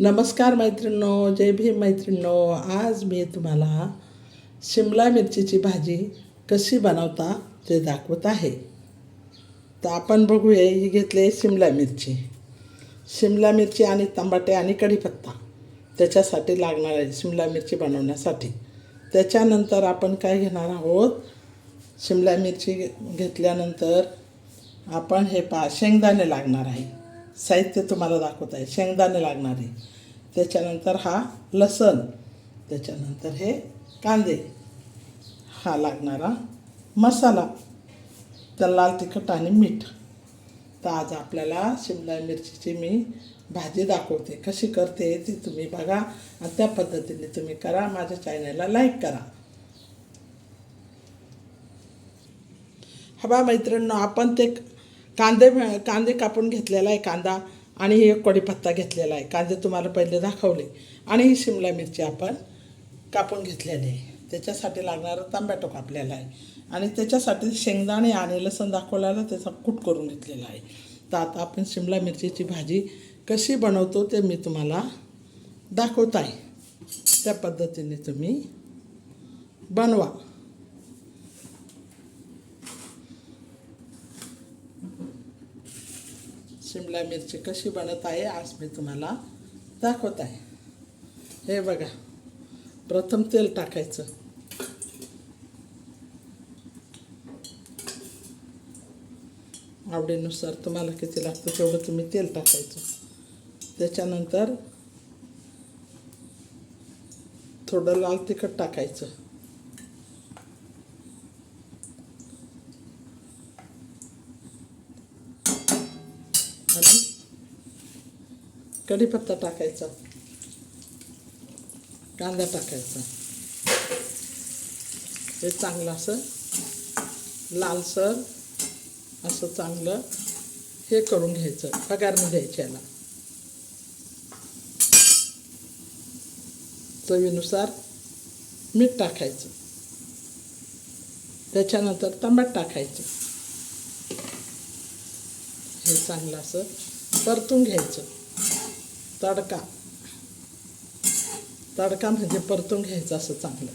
नमस्कार मैत्रिणींनो जय भीम मैत्रिणींनो. आज मी तुम्हाला शिमला मिरचीची भाजी कशी बनवता ते दाखवत आहे. तर आपण बघूया ही घेतली शिमला मिरची. शिमला मिरची आणि तंबाटे आणि कढीपत्ता त्याच्यासाठी लागणार आहे शिमला मिरची बनवण्यासाठी. त्याच्यानंतर आपण काय घेणार आहोत? शिमला मिरची घे- घेतल्यानंतर आपण हे पा शेंगदाणे लागणार आहे. साहित्य तुम्हाला दाखवत आहे शेंगदाणे लागणारे. त्याच्यानंतर हा लसण. त्याच्यानंतर हे कांदे. हा लागणारा मसाला. तर लाल तिखट आणि मीठ. तर आज आपल्याला शिमला मिरचीची मी भाजी दाखवते. कशी करते ती तुम्ही बघा आणि त्या पद्धतीने तुम्ही करा. माझ्या चॅनलला लाईक करा. हवा बा मैत्रिणींनो आपण ते कांदे कांदे कापून घेतलेला आहे कांदा आणि हे कढीपत्ता घेतलेला आहे. कांदे तुम्हाला पहिले दाखवले. आणि ही शिमला मिरची आपण कापून घेतलेली आहे. त्याच्यासाठी लागणारं टमॅटो कापलेला आहे. आणि त्याच्यासाठी शेंगदाणे आणि लसूण दाखवलेला त्याचा कूट करून घेतलेला आहे. तर आता आपण शिमला मिरचीची भाजी कशी बनवतो ते मी तुम्हाला दाखवत आहे. त्या पद्धतीने तुम्ही बनवा. शिमला मिरची कशी बनत आहे आज मी तुम्हाला दाखवत आहे. हे बघा प्रथम तेल टाकायचं. आवडीनुसार तुम्हाला किती लागतं तेवढं तुम्ही तेल टाकायचं. त्याच्यानंतर थोडं लाल तिखट टाकायचं. आणि कढीपत्ता टाकायचा. कांदा टाकायचा. हे चांगलं असं लालसर असं चांगलं हे करून घ्यायचं पगारणी द्यायची याला. चवीनुसार मीठ टाकायचं. त्याच्यानंतर टमाट टाकायचं. हे चांगलं असं परतून घ्यायचं. तडका. तडका म्हणजे परतून घ्यायचं असं चांगलं.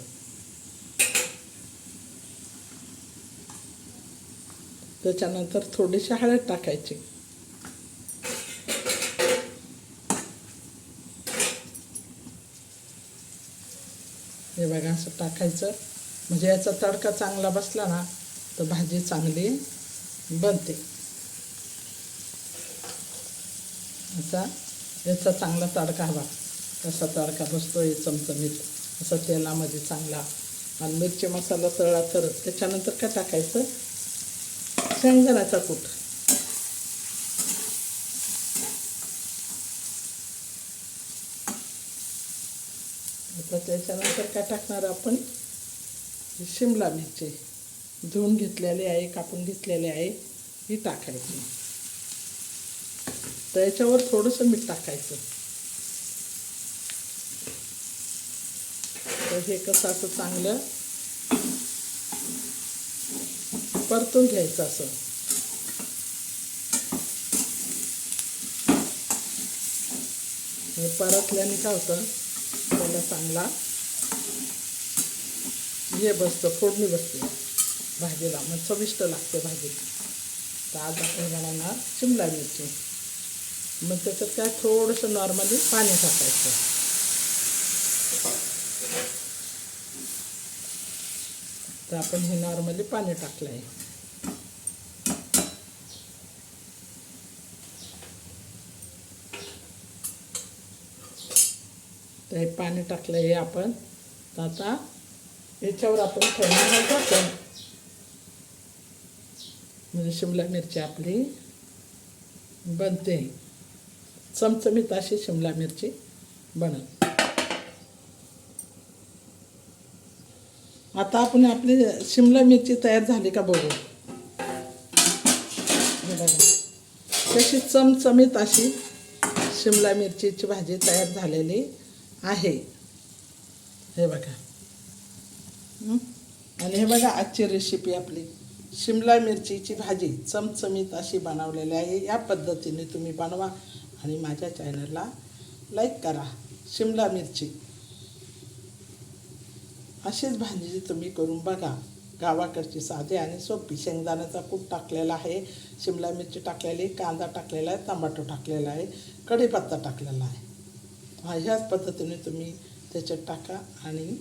त्याच्यानंतर थोडीशी हळद टाकायची. हे बघा असं टाकायचं. म्हणजे याचा तडका चांगला बसला ना तर भाजी चांगली बनते. असा याचा चांगला तडका हवा. कसा तडका बसतोय चमचमीत. असा तेलामध्ये चांगला. आणि मिरची मसाला तळला तर त्याच्यानंतर काय टाकायचं? शेंगदाण्याचा कूट. आता त्याच्यानंतर काय टाकणार आपण? शिमला मिरची. धुवून घेतलेली आहे कापून घेतलेली आहे. ही टाकायची. तर याच्यावर थोडंसं मीठ टाकायचं. तर हे कसं असं चांगलं परतून घ्यायचं असं. हे परतल्याने काय होतं? त्याला चांगला हे बसतं फोडणी बसते भाजीला. मग चविष्ट लागते भाजी. तर आज आपण बनवणार शिमला मिरची. मग त्याच्यात काय थोडंसं नॉर्मली पाणी टाकायचं. तर आपण हे नॉर्मली पाणी टाकलं आहे. तर हे पाणी टाकलं हे आपण. तर आता याच्यावर आपण ठेवणार आहोत म्हणजे शिमला मिरची आपली बनते. चमचमीत अशी शिमला मिरची बनल आता आपण आपली शिमला मिरची तयार झाली का बघू. तशी चमचमीत अशी शिमला मिरचीची भाजी तयार झालेली आहे. हे बघा. आणि हे बघा आजची रेसिपी आपली. शिमला मिरचीची भाजी चमचमीत अशी बनवलेली आहे. या पद्धतीने तुम्ही बनवा. आणि माझ्या चॅनलला लाईक करा. शिमला मिरची. अशीच भाजी तुम्ही करून बघा. गावाकडची साधे आणि सोपी शेंगदाण्याचा कूट टाकलेला आहे. शिमला मिरची टाकलेली कांदा टाकलेला आहे टमाटो टाकलेला आहे कढीपत्ता टाकलेला आहे. ह्याच पद्धतीने तुम्ही त्याच्यात टाका आणि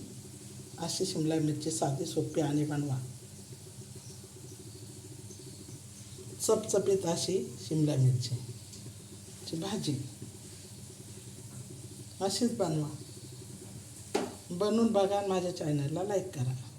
अशी शिमला मिरची साधी सोपी आणि बनवा. चपचपीत अशी शिमला मिरची. ची भाजी. अशीच बनवा. बनवून बघा माझ्या चॅनलला लाईक करा.